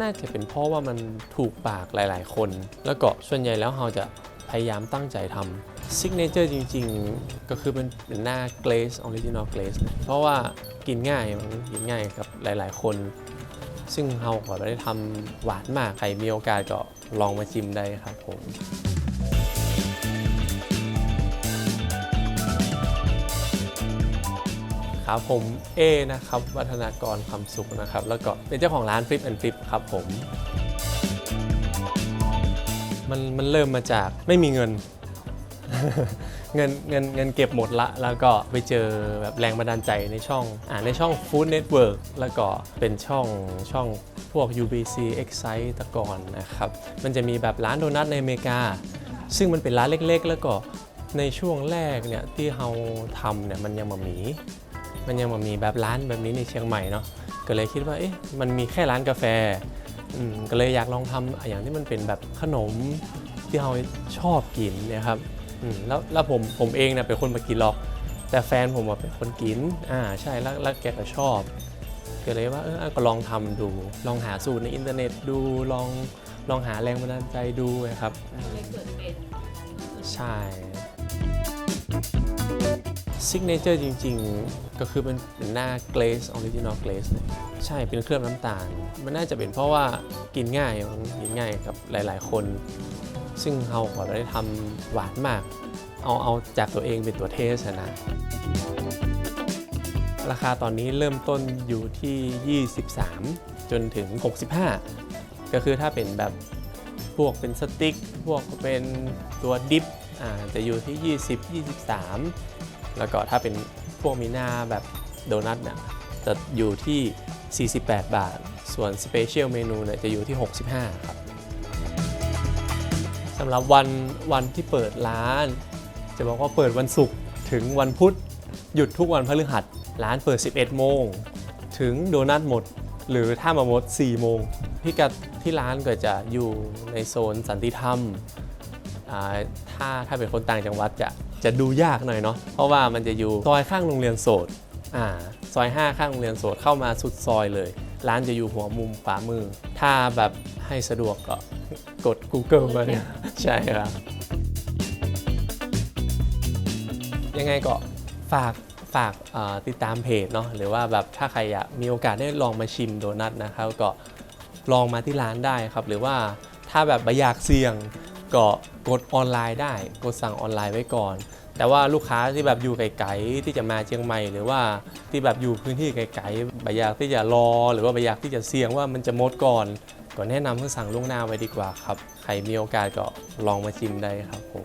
น่าจะเป็นเพราะว่ามันถูกปากหลาย ๆ คน แล้วก็ส่วนใหญ่แล้วเราจะพยายามตั้งใจทำซิกเนเจอร์จริง ๆ ก็คือเป็นเป็นหน้าเกรสออริจินอลเกรสเพราะว่ากินง่ายมันกินง่ายกับหลาย ๆ คน ซึ่งเราก็ไม่ได้ทำหวานมาก ใครมีโอกาสก็ลองมาชิมได้ครับผม ครับผมเอนะครับวัฒนากรความสุขนะครับแล้วก็เป็นเจ้าของร้าน Flip and Flip ครับผม มันมันเริ่มมาจากไม่มีเงิน เงินเงินเงินเก็บหมดละ แล้วก็ไปเจอแบบแรงบันดาลใจในช่องอ่าในช่อง Food Network แล้วก็เป็นช่องช่องพวก UBC Excite ตะก่อนนะครับ มันจะมีแบบร้านโดนัทในอเมริกา ซึ่งมันเป็นร้านเล็กๆ แล้วก็ในช่วงแรกเนี่ยที่เราทำเนี่ยมันยังมามี มันยังมามีแบบร้านแบบนี้ในเชียงใหม่เนาะก็เลยคิดว่าเอ๊ะมันมีแค่ร้านกาแฟอืมก็เลยอยากลองทำอย่างที่มันเป็นแบบขนมที่เราชอบกินเนะครับอืมแล้วแล้วผมผมเองเนี่ยเป็นคนมากินหรอก แต่แฟนผมอะเป็นคนกินอ่าใช่แล้วแล้วแกก็ชอบก็เลยว่าเออก็ลองทำดู ลองหาสูตรในอินเทอร์เน็ตดูลองลองหาแรงบันดาลใจดูนะครับเลยเกิดเป็นใช่ ซิกเนเจอร์จริงๆ ก็คือเป็นหน้าเกรสออริจินอลเกรสใช่เป็นเคลือบน้ำตาล มันน่าจะเป็นเพราะว่ากินง่ายกินง่ายกับหลายๆคน ซึ่งเราก็ได้ทำหวานมาก เอาเอาจากตัวเองเป็นตัวเทสนะ ราคาตอนนี้เริ่มต้นอยู่ที่ 23 จนถึง 65 ก็คือถ้าเป็นแบบพวกเป็นสติ๊ก พวกเป็นตัวดิฟ จะอยู่ที่ 20 23 แล้วก็ถ้าเป็นพวกมีหน้าแบบโดนัทเนี่ยจะอยู่ที่ 48 บาท ส่วนสเปเชียลเมนูเนี่ยจะอยู่ที่ 65 ครับสำหรับวันวันที่เปิดร้าน จะบอกว่าเปิดวันศุกร์ถึงวันพุธ หยุดทุกวันพฤหัส ร้านเปิด 11 โมง ถึงโดนัทหมด หรือถ้ามาหมด 4 โมงพิกัดที่ร้านก็จะอยู่ในโซนสันติธรรม ถ้าถ้าเป็นคนต่างจังหวัดจะจะดูยากหน่อยเนาะเพราะว่ามันจะอยู่ซอยข้างโรงเรียนโสดอ่าซอย 5 ข้างโรงเรียนโสดเข้ามาสุดซอยเลย ร้านจะอยู่หัวมุมขวามือ ถ้าแบบให้สะดวกก็กด Google มาเนี่ยใช่ครับ ยังไงก็ฝากฝากเอ่อติดตามเพจเนาะหรือว่าแบบถ้าใครอยากมีโอกาสได้ลองมาชิมโดนัทนะครับก็ลองมาที่ร้านได้ครับ หรือว่าถ้าแบบไม่อยากเสี่ยงก็ กดออนไลน์ได้ กดสั่งออนไลน์ไว้ก่อน แต่ว่าลูกค้าที่แบบอยู่ไกลๆที่จะมาเชียงใหม่ หรือว่าที่แบบอยู่พื้นที่ไกลๆไม่อยากที่จะรอ หรือว่าไม่อยากที่จะเสี่ยงว่ามันจะหมดก่อนก็แนะนำให้สั่งล่วงหน้าไว้ดีกว่าครับ ใครมีโอกาสก็ลองมาชิมได้ครับผม